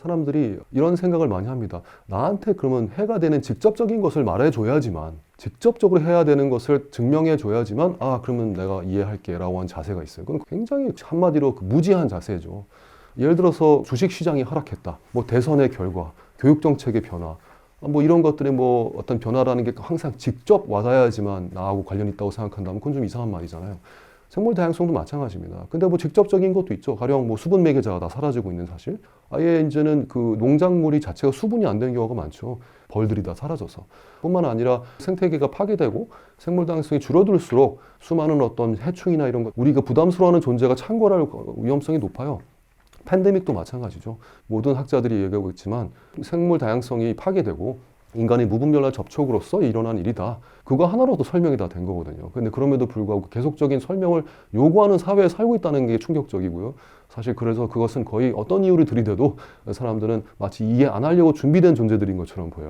사람들이 이런 생각을 많이 합니다. 나한테 그러면 해가 되는 직접적인 것을 말해줘야지만, 직접적으로 해야 되는 것을 증명해줘야지만, 아, 그러면 내가 이해할게. 라고 한 자세가 있어요. 그건 굉장히 한마디로 그 무지한 자세죠. 예를 들어서 주식 시장이 하락했다. 뭐 대선의 결과, 교육 정책의 변화, 뭐 이런 것들이 뭐 어떤 변화라는 게 항상 직접 와닿아야지만 나하고 관련이 있다고 생각한다면 그건 좀 이상한 말이잖아요. 생물 다양성도 마찬가지입니다. 근데 뭐 직접적인 것도 있죠. 가령 뭐 수분 매개자가 다 사라지고 있는 사실. 아예 이제는 그 농작물이 자체가 수분이 안 되는 경우가 많죠. 벌들이 다 사라져서. 뿐만 아니라 생태계가 파괴되고 생물 다양성이 줄어들수록 수많은 어떤 해충이나 이런 것 우리가 부담스러워하는 존재가 창궐할 위험성이 높아요. 팬데믹도 마찬가지죠. 모든 학자들이 얘기하고 있지만 생물 다양성이 파괴되고 인간의 무분별한 접촉으로서 일어난 일이다. 그거 하나로도 설명이 다 된 거거든요. 근데 그럼에도 불구하고 계속적인 설명을 요구하는 사회에 살고 있다는 게 충격적이고요. 사실 그래서 그것은 거의 어떤 이유를 들이대도 사람들은 마치 이해 안 하려고 준비된 존재들인 것처럼 보여요.